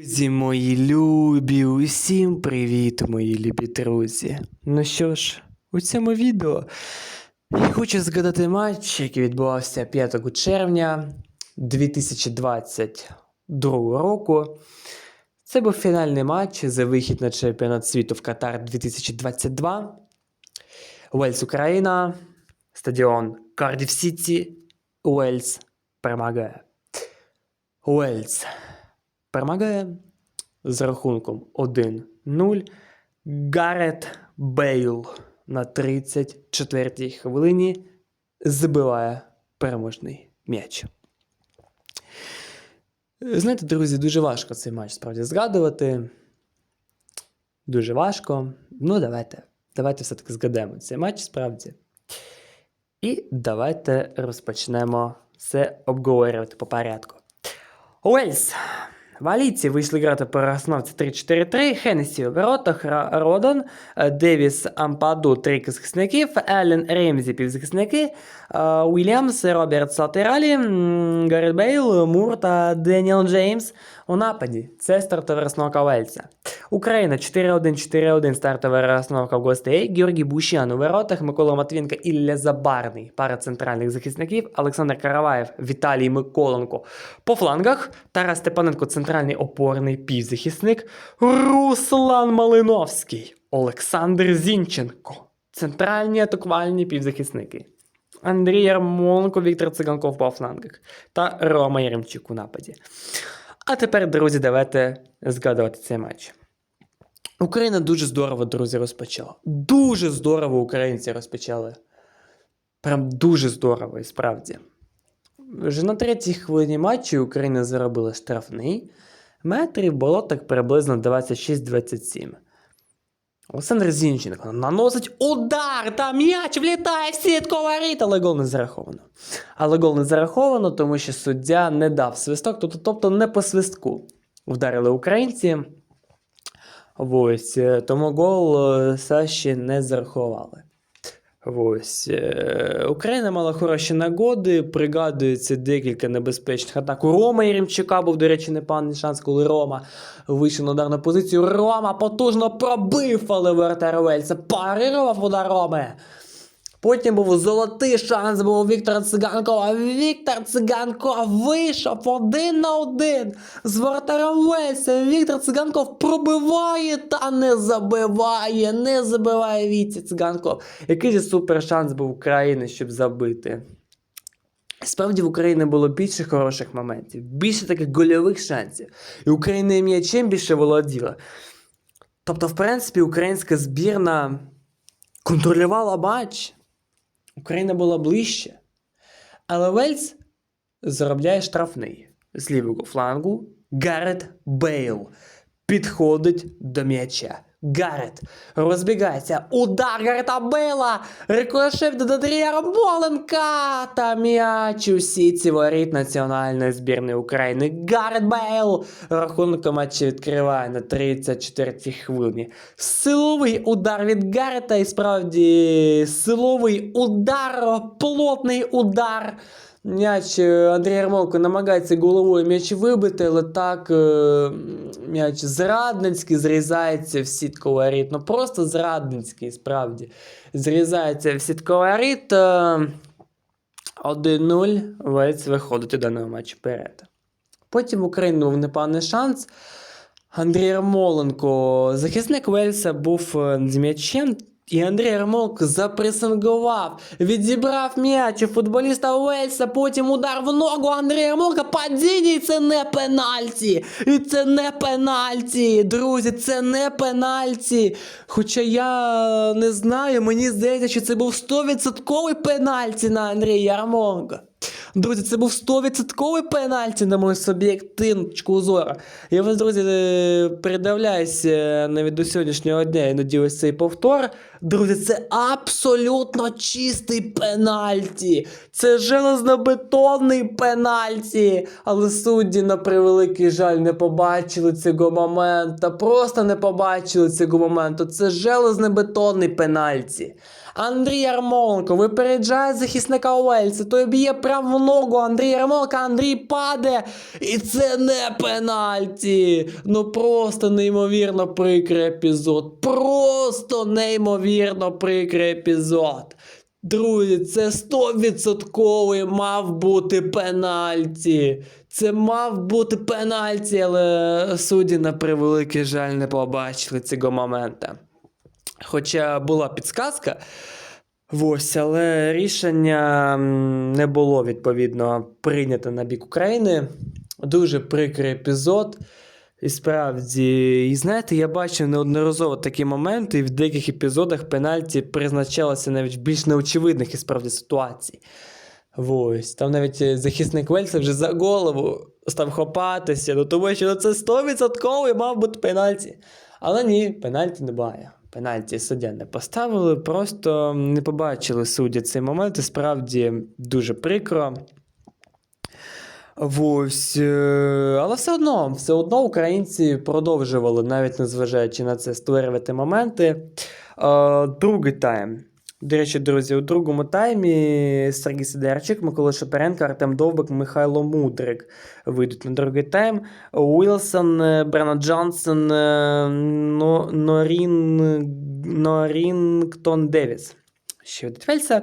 Друзі мої любі, усім привіт, мої любі друзі. Ну що ж, у цьому відео я хочу згадати матч, який відбувався 5 червня 2022 року. Це був фінальний матч за вихід на чемпіонат світу в Катар 2022. Уельс Україна, стадіон Кардів Сіті, Уельс перемагає. Уельс перемагає з рахунком 1-0 Гарет Бейл на 34-й хвилині забиває переможний м'яч. Знаєте, друзі, дуже важко цей матч справді згадувати. Дуже важко. Ну, давайте. Давайте все-таки згадаємо цей матч справді. І давайте розпочнемо все обговорювати по порядку. Уельс. Валійці вийшли грати по основці 3-4-3, Хеннесі у воротах, Родан, е, Девіс, Ампаду, три захисників, Елен Ремзі, півзахисники, е, Уільямс, Роберт Латералі, Гаррет Бейл, Мур та Деніел Джеймс у нападі. Це стартова розновка Уельса. Україна 4-1-4-1 стартова розновка гостей, Георгій Бущан у воротах, Микола Матвінка, Ілля Забарний, пара центральних захисників, Олександр Караваєв, Віталій Миколенко. По флангах Тарас Степаненко, центральний опорний півзахисник, Руслан Малиновський, Олександр Зінченко, центральні атакувальні півзахисники. Андрій Ярмоленко, Віктор Циганков по флангах та Рома Яремчук у нападі. А тепер, друзі, давайте згадувати цей матч. Україна дуже здорово, друзі, розпочала. Дуже здорово українці розпочали. Прям дуже здорово, і справді. Вже на третій хвилині матчу Україна заробила штрафний. Метрів було так приблизно 26-27. Олександр Зінченко наносить удар, та м'яч влітає в сітку воріт, але гол не зараховано. Але гол не зараховано, тому що суддя не дав свисток, тобто, тобто не по свистку вдарили українці. Ось, е, тому гол Саші ще не зарахували. Ось. е, Україна мала хороші нагоди, пригадується декілька небезпечних атак. У Рома Єремчука був, до речі, непоганий шанс, коли Рома вийшов на ударну позицію. Рома потужно пробив, але воротар Вельса парирував удар Роми. Потім був золотий шанс, був Віктора Циганкова. Віктор Циганков вийшов один на один з воротарем Вельса. Віктор Циганков пробиває та не забиває, не забиває Вітя Циганков. Який же супер шанс був України, щоб забити. Справді в Україні було більше хороших моментів, більше таких гольових шансів. І Україна і м'ячем більше володіла. Тобто, в принципі, українська збірна контролювала матч. Україна була ближче. Але Вельс заробляє штрафний з лівого флангу. Гарет Бейл підходить до м'яча. Гарет розбігається. Удар Гарета Бейла. Рикошет до Андрія Моленка. Та м'яч у сітці воріт національної збірної України. Гарет Бейл. Рахунок матчі відкриває на 34-й хвилині. Силовий удар від Гарета. І справді силовий удар, плотний удар. М'яч е, Андрій Ярмоленко намагається головою м'яч вибити, але так е, м'яч зрадницький зрізається в сітку воріт. Ну просто зрадницький, справді. Зрізається в сітку воріт. Е, 1-0. Вець виходить у даному матчі вперед. Потім в Україні був непоганий шанс. Андрій Ярмоленко, захисник Вельса, був з м'ячем. І Андрій Ярмоленко запресингував, відібрав м'яч у футболіста Уельса, потім удар в ногу Андрія Ярмоленка, падіння, і це не пенальті. І це не пенальті. Друзі, це не пенальті. Хоча я не знаю, мені здається, що це був 100% пенальті на Андрія Ярмоленка. Друзі, це був 100% пенальті на мою суб'єктивну зору. Я вас, друзі, е, передивляюся навіть до сьогоднішнього дня і надіюсь цей повтор. Друзі, це абсолютно чистий пенальті. Це железнобетонний пенальті. Але судді, на превеликий жаль, не побачили цього моменту. Просто не побачили цього моменту. Це железнобетонний пенальті. Андрій Ярмоленко випереджає захисника Уельса, той б'є прямо в ногу Андрій Ярмоленко, Андрій падає. І це не пенальті. Ну просто неймовірно прикрий епізод. Просто неймовірно прикрий епізод. Друзі, це 100% мав бути пенальті. Це мав бути пенальті, але судді на превеликий жаль не побачили цього моменту. Хоча була підсказка, ось, але рішення не було відповідно прийнято на бік України. Дуже прикрий епізод. І справді, і знаєте, я бачив неодноразово такі моменти, і в деяких епізодах пенальті призначалося навіть в більш неочевидних і справді ситуацій. Ось, там навіть е, захисник Вельса вже за голову став хопатися, ну тому що це 100% мав бути пенальті. Але ні, пенальті немає. Пенальті суддя не поставили, просто не побачили судді цей момент, і справді дуже прикро. Ось, е, але все одно, все одно українці продовжували, навіть незважаючи на це, створювати моменти. Е, Другий тайм. До речі, друзі, у другому таймі Сергій Сидорчик, Микола Шапаренко, Артем Довбик, Михайло Мудрик вийдуть на другий тайм. Уілсон, е, Брена Джонсон, е, Норін, Норінгтон Девіс. Ще від Вельса.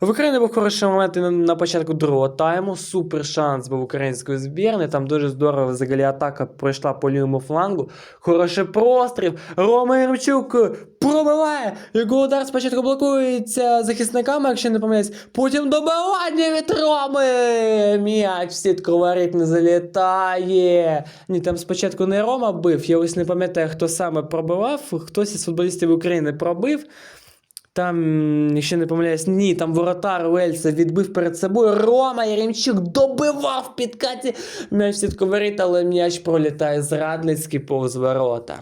В Україні був хороший момент і на, початку другого тайму. Супер шанс був української збірної. Там дуже здорово взагалі атака пройшла по лівому флангу. Хороший простріл. Рома Єрмчук пробиває. Його удар спочатку блокується захисниками, якщо не помиляюсь. Потім добивання від Роми. М'яч в сітку воріт не залітає. Ні, там спочатку не Рома бив. Я ось не пам'ятаю, хто саме пробивав. Хтось із футболістів України пробив. Там, якщо не помиляюсь, ні, там воротар Уельса відбив перед собою. Рома Яремчук добивав в підкаті. М'яч воріт, але м'яч пролітає зрадницький повз ворота.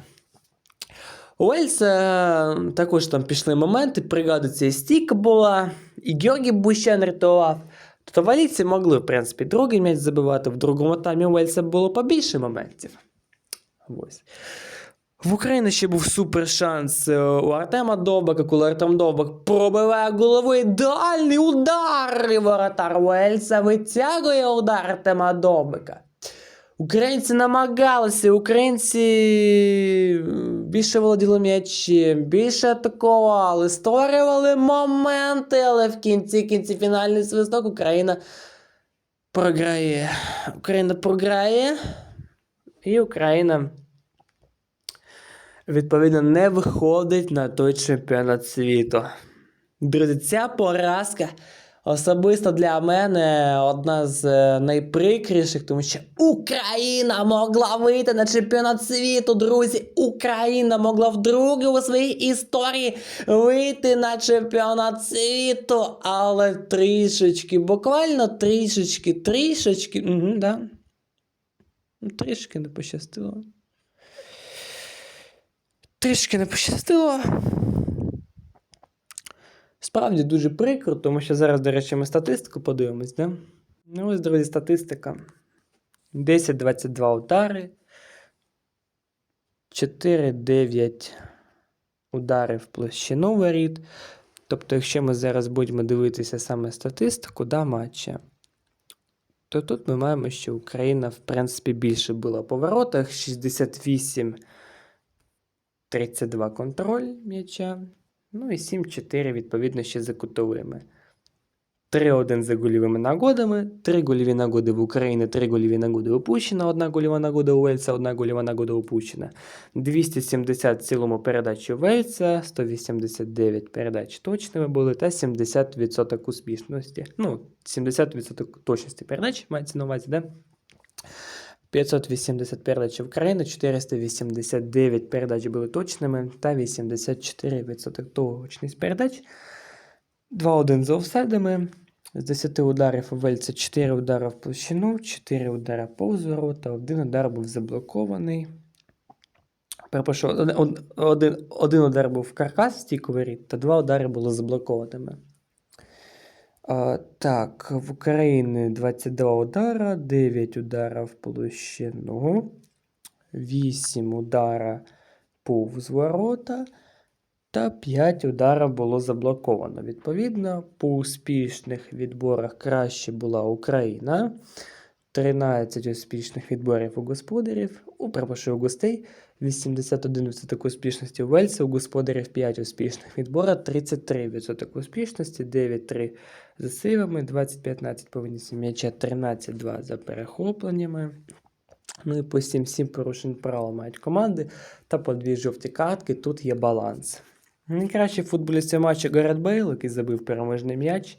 Уельса також там пішли моменти, пригадується і стійка була, і Георгій Бущан рятував. Тобто валійці могли, в принципі, другий м'яч забивати, в другому таймі Уельса було побільше моментів. Ось. В Україні ще був супер шанс е, у Артема Довбака, коли Артем Довбак пробиває головою ідеальний удар. І воротар Уельса витягує удар Артема Довбика. Українці намагалися, українці більше володіли м'ячем, більше атакували, створювали моменти, але в кінці кінці фінальний свисток Україна програє. Україна програє. І Україна відповідно, не виходить на той чемпіонат світу. Друзі, ця поразка особисто для мене одна з е, найприкріших, тому що Україна могла вийти на чемпіонат світу, друзі. Україна могла вдруге у своїй історії вийти на чемпіонат світу, але трішечки, буквально трішечки, трішечки, угу, да. Ну, Трішки не пощастило. Трішки не пощастило. Справді дуже прикро, тому що зараз, до речі, ми статистику подивимось, да? Ну, ось, друзі, статистика. 10-22 удари. 4-9 удари в площину воріт. Тобто, якщо ми зараз будемо дивитися саме статистику да, матча, то тут ми маємо, що Україна, в принципі, більше була по воротах. 68 32 контроль м'яча. Ну і 7-4, відповідно, ще за кутовими. 3-1 за гольовими нагодами. 3 гольові нагоди в Україні, 3 гольові нагоди упущено. Одна гольова нагода у Вельса, одна гольова нагода упущена. 270 в цілому передач у Вельса, 189 передач точними були та 70% успішності. Ну, 70% точності передач мається на увазі, да? 580 передач в Україні, 489 передач були точними та 84% точність передач. 2-1 за офсайдами. З 10 ударів у Вельца 4 удари в площину, 4 удари повз ворота, 1 удар був заблокований. Перепрошую, один, один, удар був в каркас стійку воріт, та два удари були заблокованими. Так, в Україні 22 удара, 9 ударів в площину, 8 удара повз ворота та 5 ударів було заблоковано. Відповідно, по успішних відборах краще була Україна. 13 успішних відборів у господарів, у перепрошую, у гостей, 81% успішності у Вельса, у господарів 5 успішних відбора, 33% успішності, 9-3 за сейвами, 20-15 по винесенню м'яча, 13-2 за перехопленнями. Ну і по 7-7 порушень правил мають команди та по дві жовті картки. Тут є баланс. Найкращий футболіст матчу Гарет Бейл, який забив переможний м'яч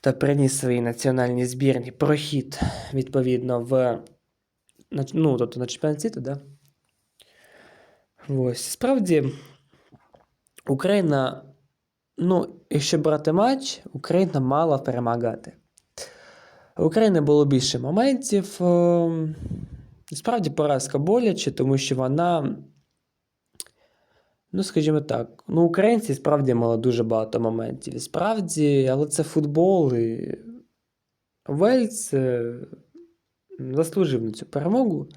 та приніс своїй національній збірні прохід відповідно в ну, тобто на чемпіонат світу, да? Ось. Справді, Україна, ну, якщо брати матч, Україна мала перемагати. У України було більше моментів. е, Справді поразка боляче, тому що вона. Ну, скажімо так, ну, українці справді мали дуже багато моментів. Справді, але це футбол. І Вельц е, заслужив на цю перемогу.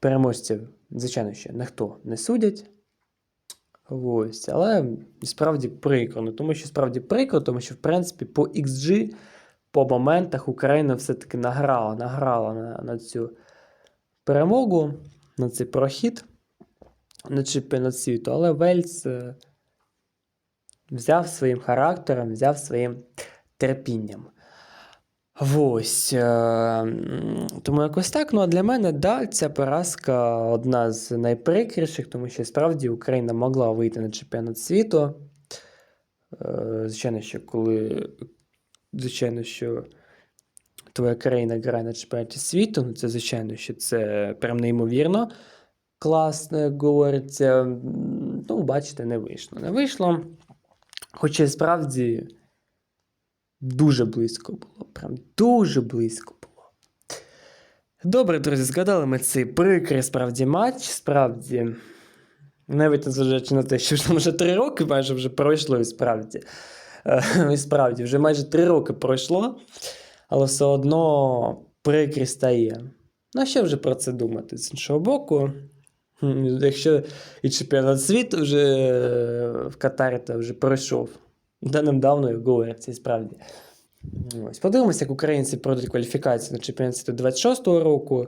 Переможців, звичайно, ще ніхто не судять. Ось, але справді прикро. Ну, тому що справді прикро, тому що, в принципі, по XG, по моментах Україна все-таки награла, награла на, на цю перемогу, на цей прохід на чемпіонат світу. Але Вельс е, взяв своїм характером, взяв своїм терпінням. Ось. е, Тому якось так. Ну а для мене, да, ця поразка одна з найприкріших, тому що справді Україна могла вийти на чемпіонат світу. Е, Звичайно, що коли. Звичайно, що твоя країна грає на чемпіонаті світу, ну це звичайно, що це прям неймовірно класно, говориться. Ну, бачите, не вийшло. Не вийшло. Хоча справді дуже близько було. Прям дуже близько було. Добре, друзі, згадали ми цей прикрий справді матч. Справді, навіть незважаючи на те, що там вже три роки майже вже пройшло, і справді. Е, І справді, вже майже три роки пройшло, але все одно прикрі стає. Ну, що вже про це думати? З іншого боку, якщо і чемпіонат світу вже в Катарі та вже пройшов. Давним-давно, як це і справді. Ось. Подивимося, як українці пройдуть кваліфікацію на чемпіонат світу 26-го року.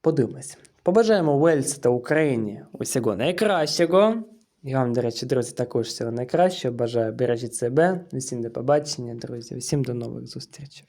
Подивимося. Побажаємо Уельсу та Україні усього найкращого. І вам, до речі, друзі, також всього найкращого. Бажаю бережіть себе. Усім до побачення, друзі. Усім до нових зустрічей.